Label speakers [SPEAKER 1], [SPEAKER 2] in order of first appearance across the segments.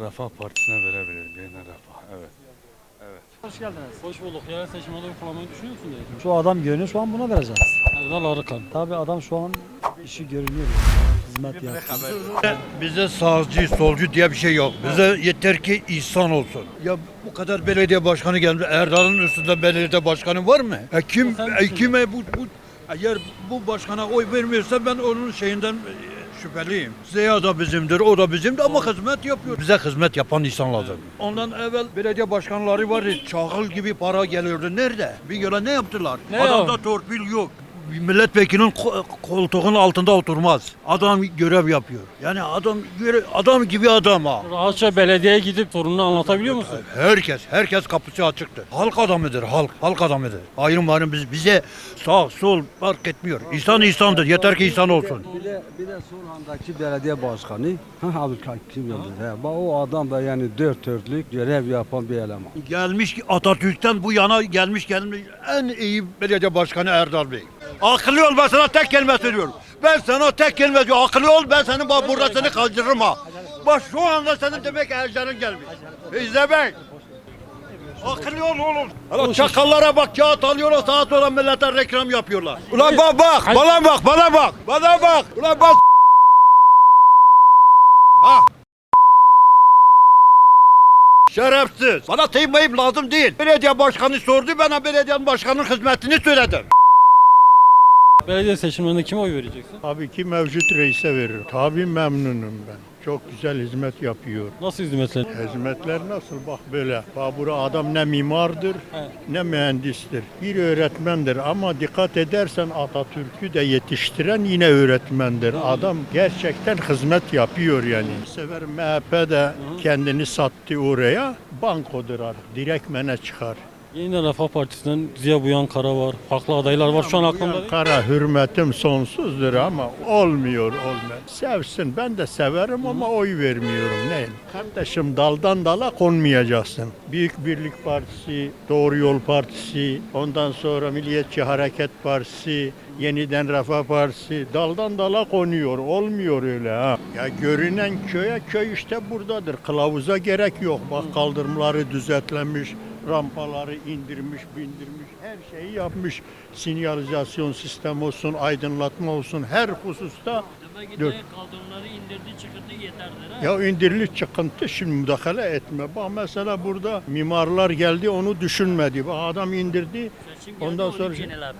[SPEAKER 1] Refah Partisi'ne verebilirim. Yeniden Refah. Evet.
[SPEAKER 2] Hoş geldiniz.
[SPEAKER 3] Hoş bulduk. Yerel seçimde oy kullanmayı düşünüyor musun diye.
[SPEAKER 2] Şu adam görünüyor şu an buna vereceğiz.
[SPEAKER 3] Erdal Arıkan.
[SPEAKER 2] Tabii adam şu an işi görünüyor. yani. Hizmet yapıyor.
[SPEAKER 4] Bize sağcı, solcu diye bir şey yok. Bize yeter ki insan olsun. Ya bu kadar belediye başkanı geldi. Erdal'ın üstünde belediye başkanı var mı? E kim, e kime bu, bu eğer bu başkana oy vermiyorsa ben onun şeyinden şüpheliyim. Zeya da bizimdir, o da bizimdir ama hizmet yapıyor. Bize hizmet yapan insan lazım. Ondan evvel belediye başkanları vardı. Çağıl gibi para geliyordu. Nerede? Bir göre ne yaptılar?
[SPEAKER 3] Ne
[SPEAKER 4] Adamda torpil yok. Milletvekilinin ko- koltuğunun altında oturmaz. Adam görev yapıyor. Yani adam göre- adam gibi adam ha.
[SPEAKER 3] Rahatça belediyeye gidip sorununu anlatabiliyor musun?
[SPEAKER 4] Herkes, herkes kapısı açıktır. Halk adamıdır, halk, halk adamıdır. Ayrım ayrım biz, bize sağ, sol fark etmiyor. İnsan insandır, yeter ki insan olsun.
[SPEAKER 5] Bir de bir de Sulhan'daki belediye başkanı ha Abdülkadir Yıldız. He, bak o adam da yani dört dörtlük görev yapan bir eleman.
[SPEAKER 4] Gelmiş ki Atatürk'ten bu yana gelmiş gelmiş en iyi belediye başkanı Erdal Bey. Akıllı ol ben sana tek kelime söylüyorum. Ben sana tek kelime diyorum. Akıllı ol ben seni bak burada seni kaldırırım ha. Bak şu anda senin demek ercanın gelmiş. İzle bey. Akıllı ol oğlum. Hala çakallara bak kağıt alıyorlar sağa sola millete reklam yapıyorlar. Ulan bak bak bana bak bana bak bana bak. Ulan bak. Ha. Şerefsiz. Bana teymayıp lazım değil. Belediye başkanı sordu bana belediye başkanının hizmetini söyledim.
[SPEAKER 3] Belediye seçimlerinde kime oy vereceksin?
[SPEAKER 6] Tabii ki mevcut reise veririm. Tabii memnunum ben. Çok güzel hizmet yapıyor.
[SPEAKER 3] Nasıl hizmetler?
[SPEAKER 6] Hizmetler nasıl? Bak böyle. Babura adam ne mimardır
[SPEAKER 3] Evet.
[SPEAKER 6] ne mühendistir. Bir öğretmendir ama dikkat edersen Atatürk'ü de yetiştiren yine öğretmendir. Adam gerçekten hizmet yapıyor yani. Bu sefer MHP de kendini sattı oraya. Bankodur artık. Direkmene çıkar.
[SPEAKER 3] Yeniden Refah Partisi'nden Ziya Buyan Kara var. Farklı adaylar var. Şu an aklımda değil.
[SPEAKER 6] Kara hürmetim sonsuzdur ama olmuyor olmuyor. Sevsin ben de severim ama oy vermiyorum. Ne? Kardeşim daldan dala konmayacaksın. Büyük Birlik Partisi, Doğru Yol Partisi, ondan sonra Milliyetçi Hareket Partisi, Yeniden Refah Partisi daldan dala konuyor. Olmuyor öyle ha. Ya görünen köye köy işte buradadır. Kılavuza gerek yok. Bak kaldırımları düzenlenmiş, rampaları indirmiş, bindirmiş, her şeyi yapmış. Sinyalizasyon sistemi olsun, aydınlatma olsun her hususta Dur.
[SPEAKER 7] kaldırımları indirdi çıkırdı yeterdir ha.
[SPEAKER 6] ya indirili çıkıntı şimdi müdahale etme. Bak mesela burada mimarlar geldi onu düşünmedi. Bak adam indirdi.
[SPEAKER 7] Seçim geldi,
[SPEAKER 6] Ondan sonra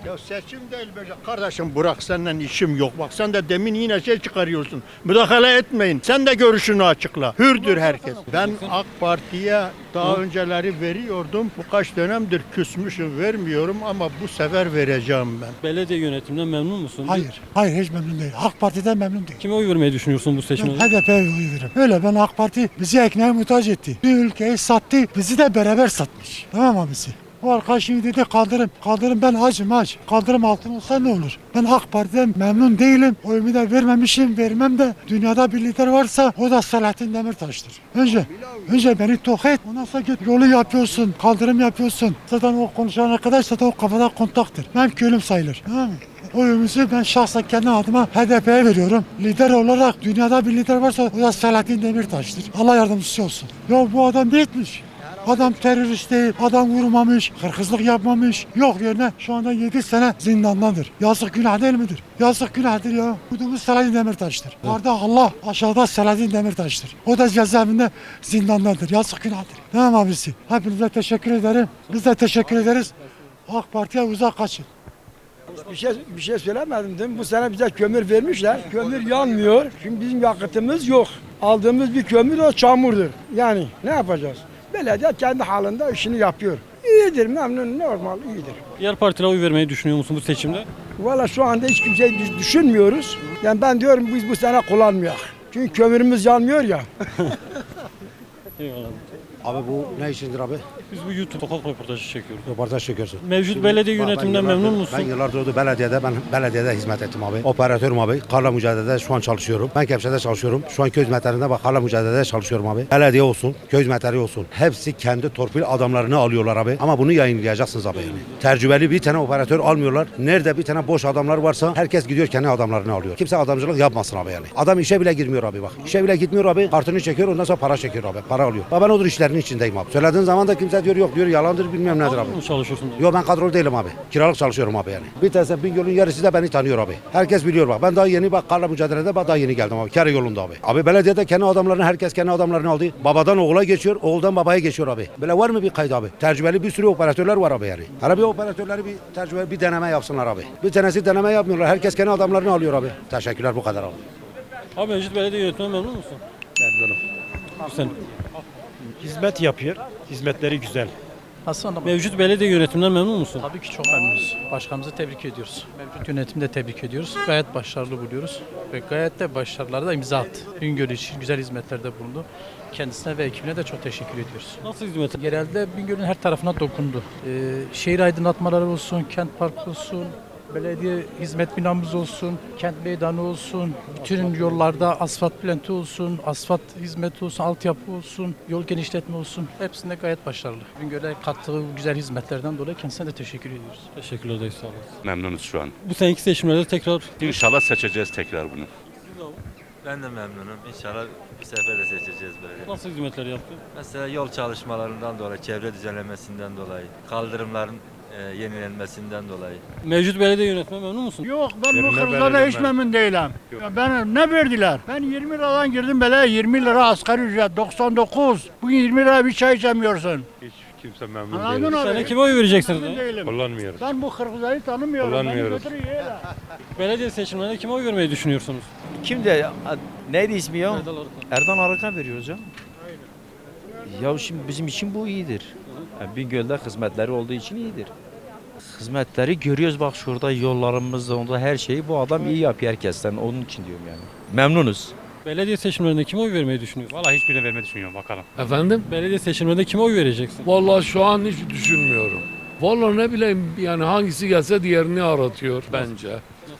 [SPEAKER 6] ya seçim değil böyle kardeşim bırak senden işim yok. Bak sen de demin yine şey çıkarıyorsun. Müdahale etmeyin. Sen de görüşünü açıkla. Hürdür herkes. Ben AK Parti'ye daha önceleri veriyordum. Bu kaç dönemdir küsmüşüm vermiyorum ama bu sefer vereceğim ben.
[SPEAKER 3] Belediye yönetiminden memnun musun?
[SPEAKER 8] Hayır, hayır hiç memnun değil. AK Parti'den memnun değil.
[SPEAKER 3] Kime oy vermeyi düşünüyorsun bu
[SPEAKER 8] Ben
[SPEAKER 3] seçimde?
[SPEAKER 8] HDP'ye oy veririm. Öyle ben AK Parti bizi ekmeğe muhtaç etti. Bir ülkeyi sattı, bizi de beraber satmış. Tamam abisi. O arkadaş şimdi dedi kaldırım. Kaldırım ben acım aç. Kaldırım altın olsa ne olur? Ben AK Parti'den memnun değilim. Oyumu da vermemişim, vermem de. Dünyada bir lider varsa o da Selahattin Demirtaş'tır. Önce, önce beni tok et. Ondan sonra git yolu yapıyorsun, kaldırım yapıyorsun. Zaten o konuşan arkadaş zaten o kafada kontaktır. Benim köylüm sayılır. Tamam mı? Oyumuzu ben şahsen kendi adıma HDP'ye veriyorum. Lider olarak dünyada bir lider varsa o da Selahattin Demirtaş'tır. Allah yardımcısı olsun. Ya bu adam ne etmiş? Adam terörist değil, adam vurmamış, hırsızlık yapmamış. Yok yerine şu anda 7 sene zindandadır. Yazık günah değil midir? Yazık günahdır ya. Kudumuz Selahattin Demirtaş'tır. Yukarıda Allah, aşağıda Selahattin Demirtaş'tır. O da cezaevinde zindandadır. Yazık günahdır. Tamam abisi. Hepinize teşekkür ederim. Biz de teşekkür ederiz. AK Parti'ye uzak kaçın.
[SPEAKER 9] Bir şey bir şey söylemedim değil mi? Bu sene bize kömür vermişler. Kömür yanmıyor. Şimdi bizim yakıtımız yok. Aldığımız bir kömür o çamurdur. Yani ne yapacağız? Belediye kendi halinde işini yapıyor. İyidir, memnun, normal, iyidir.
[SPEAKER 3] Diğer partilere oy vermeyi düşünüyor musun bu seçimde?
[SPEAKER 9] Valla şu anda hiç kimseyi düş- düşünmüyoruz. Yani ben diyorum biz bu sene kullanmayak. Çünkü kömürümüz yanmıyor ya.
[SPEAKER 3] Eyvallah.
[SPEAKER 10] Abi bu ne işindir abi?
[SPEAKER 3] Biz bu YouTube sokak röportajı çekiyoruz.
[SPEAKER 10] Röportaj çekiyorsun.
[SPEAKER 3] Mevcut belediye
[SPEAKER 10] Bak, ben
[SPEAKER 3] yönetiminden memnun musun?
[SPEAKER 10] Ben yıllardır oldu belediyede, ben belediyede hizmet ettim abi. Operatörüm abi. Karla mücadelede şu an çalışıyorum. Ben Kepçe'de çalışıyorum. Şu an köy hizmetlerinde bak karla mücadelede çalışıyorum abi. Belediye olsun, köy hizmetleri olsun. Hepsi kendi torpil adamlarını alıyorlar abi. Ama bunu yayınlayacaksınız abi yani. Tecrübeli bir tane operatör almıyorlar. Nerede bir tane boş adamlar varsa herkes gidiyor kendi adamlarını alıyor. Kimse adamcılık yapmasın abi yani. Adam işe bile girmiyor abi bak. İşe bile gitmiyor abi. Kartını çekiyor ondan sonra para çekiyor abi. Para alıyor. Ben odur işlerinin içindeyim abi. Söylediğin zaman da kimse diyor yok diyor yalandır bilmem nedir abi.
[SPEAKER 3] Mı çalışıyorsun?
[SPEAKER 10] Yok ben kadrolu değilim abi. Kiralık çalışıyorum abi yani. Bir tanesi Bingöl'ün yarısı da beni tanıyor abi. Herkes biliyor bak. Ben daha yeni bak karla mücadelede bak daha yeni geldim abi. Kere yolunda abi. Abi belediyede kendi adamlarını herkes kendi adamlarını aldı. Babadan oğula geçiyor, oğuldan babaya geçiyor abi. Böyle var mı bir kayıt abi? Tecrübeli bir sürü operatörler var abi yani. Hani bir operatörleri bir tecrübe, bir deneme yapsınlar abi. Bir tanesi deneme yapmıyorlar. Herkes kendi adamlarını alıyor abi. Teşekkürler bu kadar abi.
[SPEAKER 3] Abi mevcut belediye yönetiminden memnun musun?
[SPEAKER 2] Memnunum.
[SPEAKER 3] Sen.
[SPEAKER 2] Hizmet yapıyor. Hizmetleri güzel.
[SPEAKER 11] Aslında
[SPEAKER 3] Mevcut belediye yönetiminden memnun musun?
[SPEAKER 11] tabii ki çok memnunuz. Başkanımızı tebrik ediyoruz. Mevcut yönetimi de tebrik ediyoruz. Gayet başarılı buluyoruz. Ve gayet de başarılara da imza attı. Bingöl için güzel hizmetlerde bulundu. Kendisine ve ekibine de çok teşekkür ediyoruz.
[SPEAKER 3] Nasıl hizmet?
[SPEAKER 11] Genelde Bingöl'ün her tarafına dokundu. Ee, şehir aydınlatmaları olsun, kent parkı olsun, belediye hizmet binamız olsun, kent meydanı olsun, bütün yollarda asfalt plenti olsun, asfalt hizmeti olsun, altyapı olsun, yol genişletme olsun. Hepsinde gayet başarılı. Bingöl'e kattığı bu güzel hizmetlerden dolayı kendisine de teşekkür ediyoruz.
[SPEAKER 3] Teşekkürler dayı sağ olasın.
[SPEAKER 1] Memnunuz şu an.
[SPEAKER 3] Bu seneki seçimlerde tekrar
[SPEAKER 1] İnşallah seçeceğiz tekrar bunu.
[SPEAKER 12] Ben de memnunum. İnşallah bir sefer de seçeceğiz böyle.
[SPEAKER 3] nasıl hizmetler yaptı?
[SPEAKER 12] Mesela yol çalışmalarından dolayı, çevre düzenlemesinden dolayı, kaldırımların e, yenilenmesinden dolayı.
[SPEAKER 3] Mevcut belediye yönetiminden memnun musun?
[SPEAKER 6] Yok ben bu kırklara hiç memnun değilim. Ya ben ne verdiler? Ben 20 liradan girdim böyle 20 lira asgari ücret 99. Bugün 20 lira bir çay içemiyorsun.
[SPEAKER 1] Hiç kimse memnun
[SPEAKER 6] Anladın abi?
[SPEAKER 3] Sene kime oy vereceksiniz?
[SPEAKER 6] Memnun değilim.
[SPEAKER 1] Kullanmıyoruz.
[SPEAKER 6] Ben bu kırkları tanımıyorum.
[SPEAKER 1] Kullanmıyoruz.
[SPEAKER 6] Beni götürüyor öyle.
[SPEAKER 3] Belediye seçimlerinde kime oy vermeyi düşünüyorsunuz?
[SPEAKER 2] Kimdi? Neydi ismi ya?
[SPEAKER 3] Erdal Arıkan.
[SPEAKER 2] Erdoğan Arıkan veriyoruz ya. Ya şimdi bizim için bu iyidir. Yani Bingöl'de hizmetleri olduğu için iyidir. Hizmetleri görüyoruz bak şurada yollarımızda onda her şeyi bu adam iyi yapıyor herkesten. Onun için diyorum yani. Memnunuz.
[SPEAKER 3] Belediye seçimlerinde kime oy vermeyi düşünüyorsun?
[SPEAKER 1] Valla hiçbirine vermeyi düşünüyorum bakalım.
[SPEAKER 13] Efendim?
[SPEAKER 3] Belediye seçimlerinde kime oy vereceksin?
[SPEAKER 13] Vallahi şu an hiç düşünmüyorum. Vallahi ne bileyim yani hangisi gelse diğerini aratıyor bence.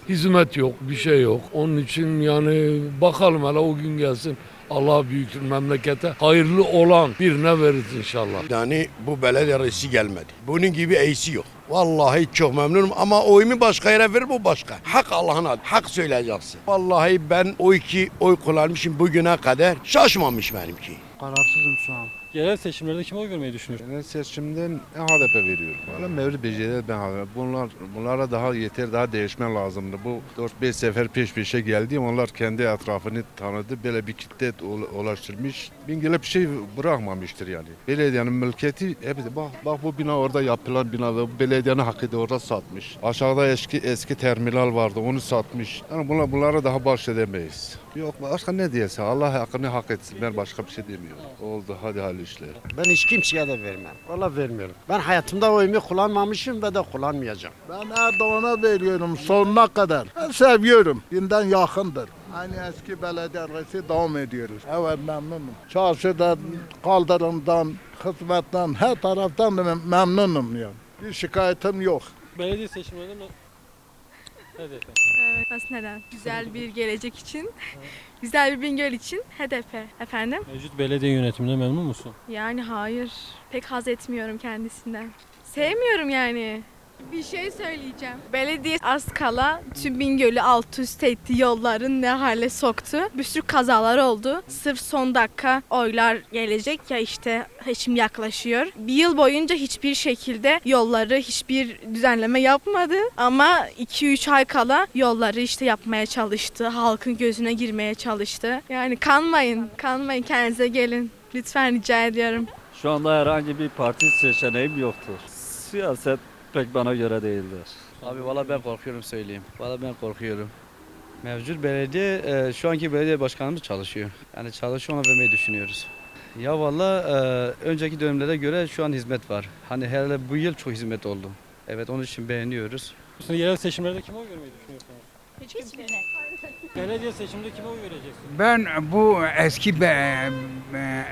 [SPEAKER 13] Hizmet yok, bir şey yok. Onun için yani bakalım hele o gün gelsin. Allah büyüktür memlekete. Hayırlı olan birine verir inşallah.
[SPEAKER 4] Yani bu belediye reisi gelmedi. Bunun gibi iyisi yok. Vallahi çok memnunum ama oyumu başka yere verir bu başka. Hak Allah'ın adı. Hak söyleyeceksin. Vallahi ben o iki oy kullanmışım bugüne kadar. Şaşmamış benimki.
[SPEAKER 5] Kararsızım şu an.
[SPEAKER 3] Yerel seçimlerde kime oy vermeyi düşünüyorsun?
[SPEAKER 1] Genel seçimden HDP veriyorum. Valla Mevlüt Beyci'de ben HDP. Bunlar, bunlara daha yeter, daha değişmen lazımdı. Bu 4-5 sefer peş peşe geldi. Onlar kendi etrafını tanıdı. Böyle bir kitle ulaştırmış. Bingöl'e bir şey bırakmamıştır yani. Belediyenin mülkiyeti hep bak, bak bu bina orada yapılan bina ve belediyenin hakkı da orada satmış. Aşağıda eski eski terminal vardı onu satmış. Yani bunlar, bunlara daha bahşedemeyiz. Yok başka ne diyese Allah hakkını hak etsin. Ben başka bir şey demiyorum. Oldu hadi işler.
[SPEAKER 10] Ben hiç kimseye de vermem. Valla vermiyorum. Ben hayatımda oyumu kullanmamışım ve de kullanmayacağım.
[SPEAKER 6] Ben Erdoğan'a veriyorum sonuna kadar. Ben seviyorum. Dinden yakındır. Aynı eski belediye reisi devam ediyoruz. Evet memnunum. Çarşıdan, kaldırımdan, hizmetten, her taraftan da mem- memnunum yani. Bir şikayetim yok.
[SPEAKER 3] Belediye seçimlerinde HDP.
[SPEAKER 14] Evet, nasıl neden? Güzel bir gelecek için, güzel bir Bingöl için HDP efendim.
[SPEAKER 3] Mevcut belediye yönetiminden memnun musun?
[SPEAKER 14] Yani hayır, pek haz etmiyorum kendisinden. Sevmiyorum yani. Bir şey söyleyeceğim. Belediye az kala tüm Bingöl'ü alt üst etti, yolların ne hale soktu. Bir sürü kazalar oldu. Sırf son dakika oylar gelecek ya işte seçim yaklaşıyor. Bir yıl boyunca hiçbir şekilde yolları hiçbir düzenleme yapmadı. Ama 2-3 ay kala yolları işte yapmaya çalıştı. Halkın gözüne girmeye çalıştı. Yani kanmayın, kanmayın kendinize gelin. Lütfen rica ediyorum.
[SPEAKER 12] Şu anda herhangi bir parti seçeneğim yoktur. Siyaset pek bana göre değildir.
[SPEAKER 2] Abi valla ben korkuyorum söyleyeyim. Valla ben korkuyorum. Mevcut belediye, e, şu anki belediye başkanımız çalışıyor. Yani çalışıyor ona vermeyi düşünüyoruz. Ya valla e, önceki dönemlere göre şu an hizmet var. Hani hele bu yıl çok hizmet oldu. Evet onun için beğeniyoruz.
[SPEAKER 3] Yerel seçimlerde kime oy vermeyi düşünüyorsunuz?
[SPEAKER 14] Hiçbirine.
[SPEAKER 3] Belediye seçiminde kime oy vereceksin?
[SPEAKER 15] Ben bu eski be,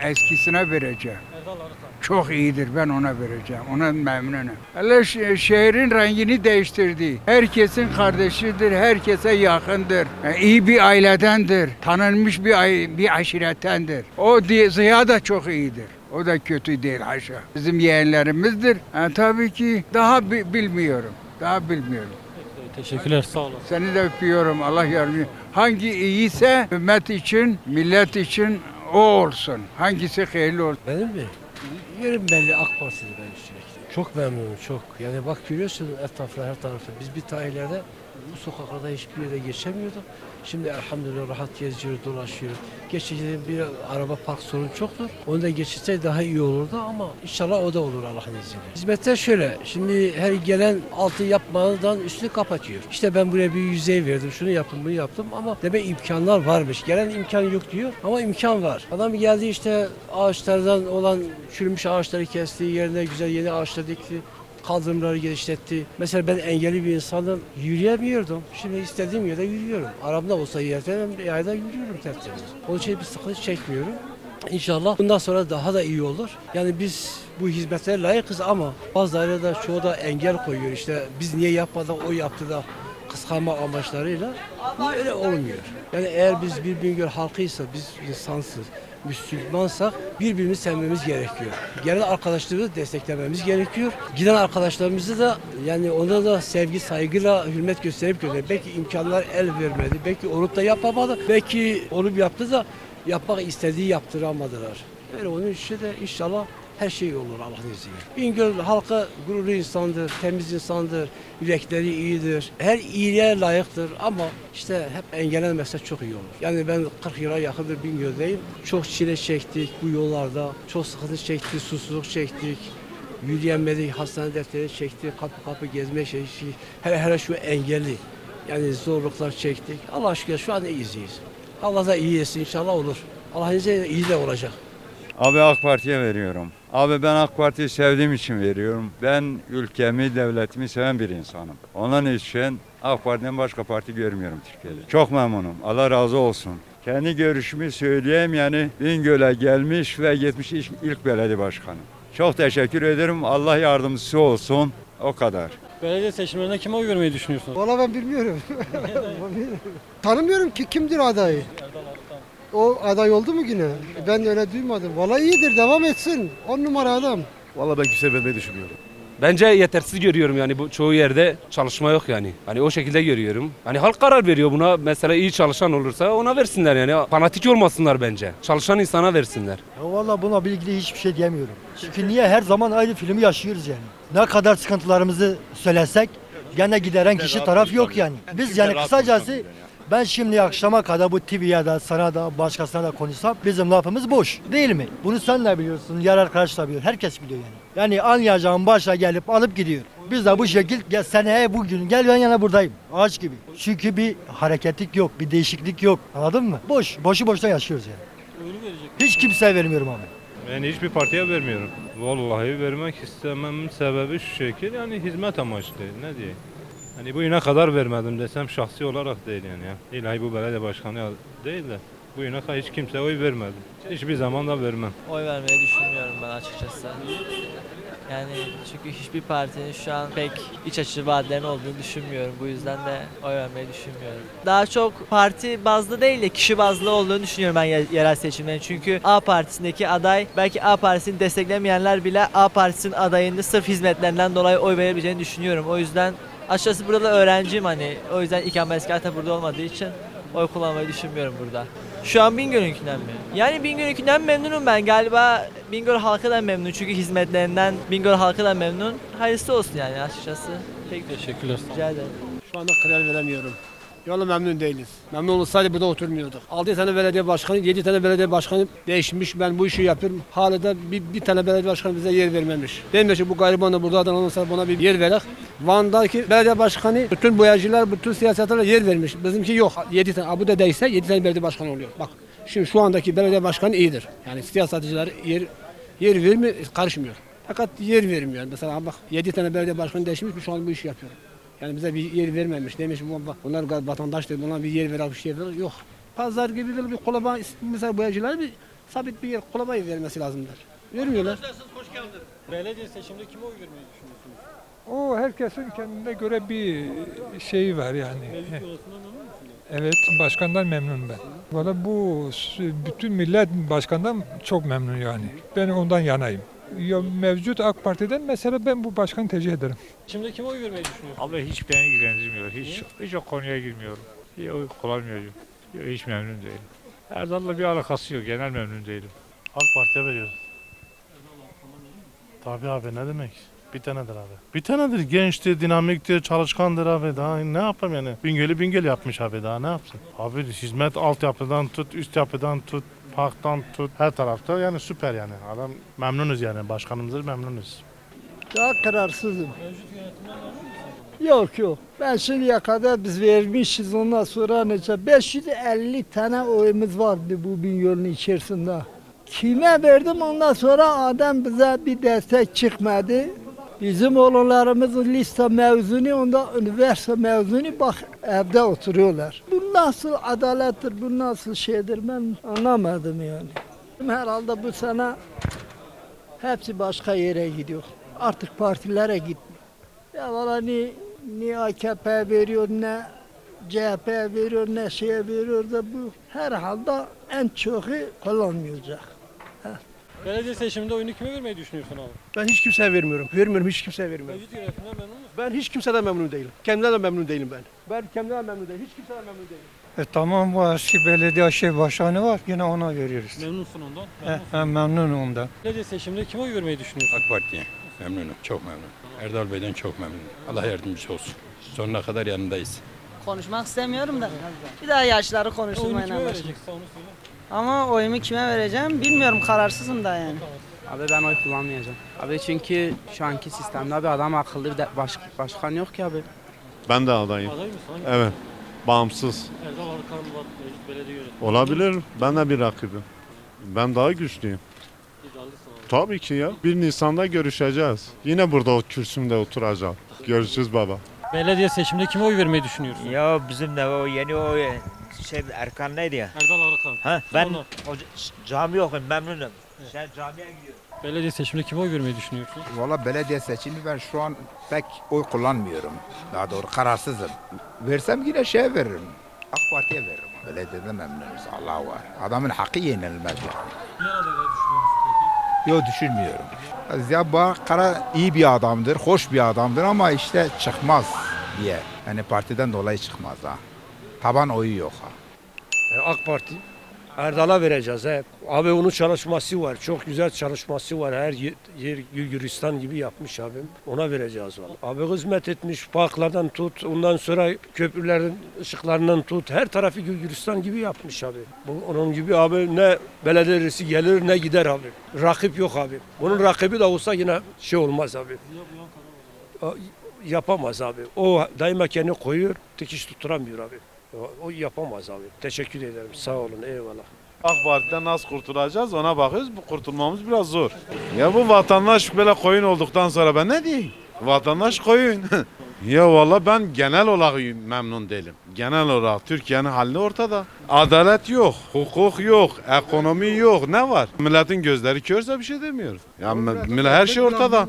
[SPEAKER 15] eskisine vereceğim.
[SPEAKER 3] Erdal Arıkan.
[SPEAKER 15] Çok iyidir ben ona vereceğim. Ona memnunum. Hele ş- şehrin rengini değiştirdi. Herkesin kardeşidir, herkese yakındır. E, iyi bir ailedendir. Tanınmış bir ay- bir aşirettendir. O di- Ziya da çok iyidir. O da kötü değil haşa. Bizim yeğenlerimizdir. E, tabii ki daha bi- bilmiyorum. Daha bilmiyorum.
[SPEAKER 3] Teşekkürler sağ olun.
[SPEAKER 15] Seni de öpüyorum. Allah yardım Hangi iyiyse ümmet için, millet için o olsun. Hangisi hayırlı olsun.
[SPEAKER 16] Benim mi? Yerim belli AK Parti'de ben sürekli. Çok memnunum çok. Yani bak görüyorsun etrafta her tarafta. Biz bir tarihlerde bu sokaklarda hiçbir yere geçemiyorduk. Şimdi elhamdülillah rahat geziyoruz, dolaşıyoruz. Geçeceğim bir araba park sorun çoktur. Onu da geçirse daha iyi olurdu ama inşallah o da olur Allah'ın izniyle. Hizmetler şöyle. Şimdi her gelen altı yapmadan üstünü kapatıyor. İşte ben buraya bir yüzey verdim, şunu yaptım, bunu yaptım ama demek imkanlar varmış. Gelen imkan yok diyor ama imkan var. Adam geldi işte ağaçlardan olan çürümüş ağaçları kesti, yerine güzel yeni ağaçlar dikti kaldırımları genişletti. Mesela ben engelli bir insandım. Yürüyemiyordum. Şimdi istediğim yerde yürüyorum. Arabamda olsa yerden yayda yürüyorum tertemiz. Onun için bir sıkıntı çekmiyorum. İnşallah bundan sonra daha da iyi olur. Yani biz bu hizmetlere layıkız ama bazıları da çoğu da engel koyuyor. İşte biz niye yapmadan o yaptı da kıskanma amaçlarıyla bu öyle olmuyor. Yani eğer biz bir Bingöl halkıysa, biz insansız, Müslümansak birbirimizi sevmemiz gerekiyor. Gelen arkadaşlarımızı desteklememiz gerekiyor. Giden arkadaşlarımızı da yani ona da sevgi, saygıyla hürmet gösterip gönder. Belki imkanlar el vermedi, belki onu da yapamadı, belki onu yaptı da yapmak istediği yaptıramadılar. Öyle onun için de inşallah her şey olur Allah'ın izniyle. Bingöl halkı gururlu insandır, temiz insandır, yürekleri iyidir. Her iyiliğe layıktır ama işte hep engellenmezse çok iyi olur. Yani ben 40 yıla yakındır Bingöl'deyim. Çok çile çektik bu yollarda. Çok sıkıntı çektik, susuzluk çektik. Yürüyemedik, hastane defteri çektik, kapı kapı gezme şey, şey. Hele hele şu engelli. Yani zorluklar çektik. Allah aşkına şu an iyiyiz. Allah da iyi etsin inşallah olur. Allah'ın izniyle iyi de olacak.
[SPEAKER 17] Abi AK Parti'ye veriyorum. Abi ben AK Parti'yi sevdiğim için veriyorum. Ben ülkemi, devletimi seven bir insanım. Onun için AK Parti'den başka parti görmüyorum Türkiye'de. Çok memnunum. Allah razı olsun. Kendi görüşümü söyleyeyim yani Bingöl'e gelmiş ve 70 ilk, ilk belediye başkanı. Çok teşekkür ederim. Allah yardımcısı olsun. O kadar.
[SPEAKER 3] Belediye seçimlerinde kime oy vermeyi düşünüyorsunuz?
[SPEAKER 18] Valla ben bilmiyorum. Tanımıyorum ki kimdir adayı. O aday oldu mu yine? Ben de öyle duymadım. Valla iyidir devam etsin. On numara adam.
[SPEAKER 19] Valla ben kimse vermeyi düşünmüyorum. Bence yetersiz görüyorum yani bu çoğu yerde çalışma yok yani. Hani o şekilde görüyorum. Hani halk karar veriyor buna. Mesela iyi çalışan olursa ona versinler yani. Fanatik olmasınlar bence. Çalışan insana versinler.
[SPEAKER 18] Ya valla buna ilgili hiçbir şey diyemiyorum. Çünkü niye her zaman aynı filmi yaşıyoruz yani. Ne kadar sıkıntılarımızı söylesek gene gideren kişi taraf yok yani. Biz yani kısacası ben şimdi akşama kadar bu TV'ye de sana da başkasına da konuşsam bizim lafımız boş değil mi? Bunu sen de biliyorsun, yer arkadaş da biliyor, herkes biliyor yani. Yani anlayacağım başa gelip alıp gidiyor. Biz de bu şekil gel seneye bugün gel ben yana buradayım ağaç gibi. Çünkü bir hareketlik yok, bir değişiklik yok anladın mı? Boş, boşu boşuna yaşıyoruz yani.
[SPEAKER 3] Oyunu verecek.
[SPEAKER 18] Hiç kimseye vermiyorum abi.
[SPEAKER 20] Ben hiçbir partiye vermiyorum. Vallahi vermek istememin sebebi şu şekil yani hizmet amaçlı ne diyeyim. Hani bu yine kadar vermedim desem şahsi olarak değil yani ya. İlahi bu belediye başkanı değil de bu yine kadar hiç kimseye oy vermedim. Hiçbir zaman da vermem.
[SPEAKER 21] Oy vermeyi düşünmüyorum ben açıkçası. Yani çünkü hiçbir partinin şu an pek iç açıcı vaatlerin olduğunu düşünmüyorum. Bu yüzden de oy vermeyi düşünmüyorum. Daha çok parti bazlı değil de kişi bazlı olduğunu düşünüyorum ben ye- yerel seçimlerin. Çünkü A partisindeki aday belki A partisini desteklemeyenler bile A partisinin adayını sırf hizmetlerinden dolayı oy verebileceğini düşünüyorum. O yüzden açıkçası burada da öğrenciyim hani. O yüzden ikametgah da burada olmadığı için oy kullanmayı düşünmüyorum burada. Şu an Bingöl'ünkinden mi? Yani Bingöl'ünkinden memnunum ben. Galiba Bingöl halkı da memnun çünkü hizmetlerinden Bingöl halkı da memnun. Hayırlısı olsun yani açıkçası. Pek
[SPEAKER 3] Teşekkürler.
[SPEAKER 21] Rica ederim.
[SPEAKER 22] Şu anda karar veremiyorum. Yolu memnun değiliz. Memnun olsaydı burada oturmuyorduk. 6 tane belediye başkanı, 7 tane belediye başkanı değişmiş. Ben bu işi yapıyorum. Hala da bir, bir tane belediye başkanı bize yer vermemiş. Demiş ki bu gariban da burada olursa buna bir yer verek. Van'daki belediye başkanı bütün boyacılar, bütün siyasetçiler yer vermiş. Bizimki yok. 7 tane. Abu da değilse 7 tane belediye başkanı oluyor. Bak şimdi şu andaki belediye başkanı iyidir. Yani siyasetçiler yer yer vermiyor, karışmıyor. Fakat yer vermiyor. Mesela bak 7 tane belediye başkanı değişmiş şu an bu işi yapıyor. Yani bize bir yer vermemiş. Demiş bu- bunlar vatandaş dedi. Bunlar bir yer ver, bir şey ver. Yok. Pazar gibi bir kolaba, mesela boyacılar bir sabit bir yer kolaba vermesi lazımdır. Vermiyorlar.
[SPEAKER 3] Belediye seçiminde kime oy vermeyi düşünüyorsunuz?
[SPEAKER 23] O herkesin kendine göre bir şeyi var yani.
[SPEAKER 3] Mevcut memnun musunuz?
[SPEAKER 23] Evet, başkandan memnunum ben. Valla bu bütün millet başkandan çok memnun yani. Ben ondan yanayım. Ya mevcut AK Parti'den mesela ben bu başkanı tercih ederim.
[SPEAKER 3] Şimdi kime oy vermeyi düşünüyorsunuz?
[SPEAKER 24] Abi hiç beni ilgilendirmiyor. Hiç, hiç o konuya girmiyorum. Hiç oy kullanmıyorum. Hiç memnun değilim. Erdal'la bir alakası yok. Genel memnun değilim.
[SPEAKER 25] AK Parti'ye veriyoruz. Tabii abi ne demek? Bir tanedir abi. Bir tanedir. Gençtir, dinamiktir, çalışkandır abi. Daha ne yapayım yani? Bingöl'ü Bingöl yapmış abi daha ne yapsın? Abi hizmet altyapıdan tut, üst yapıdan tut, parktan tut. Her tarafta yani süper yani. Adam memnunuz yani. Başkanımızı memnunuz.
[SPEAKER 26] Daha kararsızım. Yok yok. Ben şimdiye kadar biz vermişiz ondan sonra neyse 550 tane oyumuz vardı bu Bingöl'ün içerisinde. Kime verdim ondan sonra adam bize bir destek çıkmadı. Bizim oğullarımızın liste mezunu, onda üniversite mezunu bak evde oturuyorlar. Bu nasıl adalettir, bu nasıl şeydir ben anlamadım yani. Herhalde bu sene hepsi başka yere gidiyor. Artık partilere gitmiyor. Ya valla ne, ne AKP veriyor ne CHP veriyor ne şeye veriyor da bu herhalde en çoğu kullanmayacak.
[SPEAKER 3] Belediye seçiminde oyunu kime vermeyi düşünüyorsun abi?
[SPEAKER 22] Ben hiç kimseye vermiyorum. Vermiyorum, hiç kimseye vermiyorum.
[SPEAKER 3] Mevcut yönetimden memnun musun?
[SPEAKER 22] Ben hiç kimseden memnun değilim. Kendimden de memnun değilim ben. Ben kendimden memnun değilim. Hiç kimseden memnun değilim.
[SPEAKER 23] E tamam bu eski belediye şey başkanı var yine ona veriyoruz.
[SPEAKER 3] Memnunsun ondan.
[SPEAKER 23] He,
[SPEAKER 3] Memnunsun.
[SPEAKER 23] he, memnunum ondan.
[SPEAKER 3] Belediye seçiminde kime oy vermeyi düşünüyorsun?
[SPEAKER 27] AK Parti'ye memnunum, çok memnunum. Erdal Bey'den çok memnunum. Allah yardımcısı olsun. Sonuna kadar yanındayız.
[SPEAKER 28] Konuşmak istemiyorum da. Bir daha yaşları
[SPEAKER 3] Oyunu
[SPEAKER 28] konuşturmayın
[SPEAKER 3] kime
[SPEAKER 28] ama.
[SPEAKER 3] vereceksin onu söyle.
[SPEAKER 28] Ama oyumu kime vereceğim bilmiyorum kararsızım da yani.
[SPEAKER 29] Abi ben oy kullanmayacağım. Abi çünkü şu anki sistemde bir adam akıllı bir de baş, başkan yok ki abi.
[SPEAKER 25] Ben de adayım.
[SPEAKER 3] Aday mısın? Hangi?
[SPEAKER 25] Evet. Bağımsız.
[SPEAKER 3] Erdal Arkan belediye yönetimi.
[SPEAKER 25] Olabilir. Ben de bir rakibim. Ben daha güçlüyüm.
[SPEAKER 3] Abi.
[SPEAKER 25] Tabii ki ya. 1 Nisan'da görüşeceğiz. Yine burada o kürsümde oturacağım. Görüşürüz baba.
[SPEAKER 3] Belediye seçiminde kime oy vermeyi düşünüyorsun?
[SPEAKER 30] Ya bizim de o yeni o şey Erkan neydi ya?
[SPEAKER 3] Erdal Arkan.
[SPEAKER 30] Ha ben
[SPEAKER 3] Sonra.
[SPEAKER 30] o cami okuyum memnunum. Sen camiye gidiyorsun.
[SPEAKER 3] Belediye seçiminde kime oy vermeyi düşünüyorsun?
[SPEAKER 31] Valla belediye seçimi ben şu an pek oy kullanmıyorum. Daha doğru kararsızım. Versem yine şey veririm. AK Parti'ye veririm. Belediyede memnunuz. Allah var. Adamın hakkı yenilmez yani.
[SPEAKER 3] Diğer adayları düşünüyor musun peki?
[SPEAKER 31] Yok düşünmüyorum. Ziya Bağkara iyi bir adamdır, hoş bir adamdır ama işte çıkmaz diye. Yani partiden dolayı çıkmaz ha. Taban oyu yok ha.
[SPEAKER 22] AK Parti. Erdal'a vereceğiz. He. Abi onun çalışması var. Çok güzel çalışması var. Her yer, yer gibi yapmış abim. Ona vereceğiz valla. Abi hizmet etmiş. Parklardan tut. Ondan sonra köprülerin ışıklarından tut. Her tarafı Gürcistan gibi yapmış abi. Bu, onun gibi abi ne belediyesi gelir ne gider abi. Rakip yok abi. Bunun rakibi de olsa yine şey olmaz abi. Yapamaz abi. O daima kendini koyuyor. Dikiş tutturamıyor abi. O, yapamaz abi. Teşekkür ederim. Sağ olun. Eyvallah.
[SPEAKER 25] AK Parti'den nasıl kurtulacağız ona bakıyoruz. Bu kurtulmamız biraz zor. Ya bu vatandaş böyle koyun olduktan sonra ben ne diyeyim? Vatandaş koyun. ya valla ben genel olarak memnun değilim. Genel olarak Türkiye'nin hali ortada. Adalet yok, hukuk yok, ekonomi yok. Ne var? Milletin gözleri körse bir şey demiyoruz. Ya millet her şey ortada.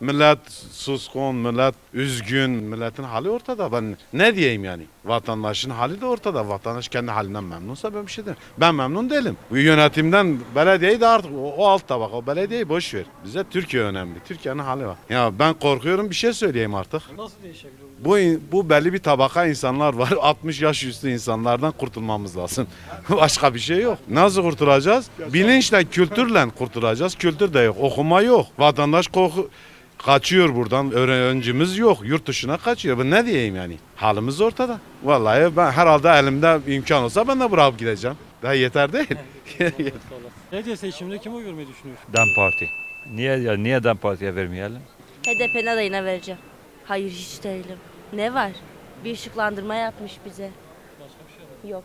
[SPEAKER 25] Millet suskun, millet üzgün, milletin hali ortada. Ben ne diyeyim yani? Vatandaşın hali de ortada. Vatandaş kendi halinden memnunsa ben bir şey demem. Ben memnun değilim. Bu yönetimden belediyeyi de artık o, o alt tabaka, o belediyeyi boş ver. Bize Türkiye önemli. Türkiye'nin hali var. Ya ben korkuyorum bir şey söyleyeyim artık.
[SPEAKER 3] Nasıl değişebilir?
[SPEAKER 25] Bu, bu belli bir tabaka insanlar var. 60 yaş üstü insanlardan kurtulmamız lazım. Başka bir şey yok. Nasıl kurtulacağız? Bilinçle, kültürle kurtulacağız. Kültür de yok. Okuma yok. Vatandaş korku kaçıyor buradan. Öğrencimiz yok. Yurt dışına kaçıyor. Ben ne diyeyim yani? Halimiz ortada. Vallahi ben herhalde elimde imkan olsa ben de bırakıp gideceğim. Daha yeter değil.
[SPEAKER 3] Belediye seçiminde kime oy vermeyi düşünüyorsun?
[SPEAKER 12] DEM Parti. Niye ya niye DEM Parti'ye vermeyelim?
[SPEAKER 32] HDP'nin adayına vereceğim. Hayır hiç değilim. Ne var? Bir ışıklandırma yapmış bize.
[SPEAKER 3] Başka bir şey yok.
[SPEAKER 32] Yok.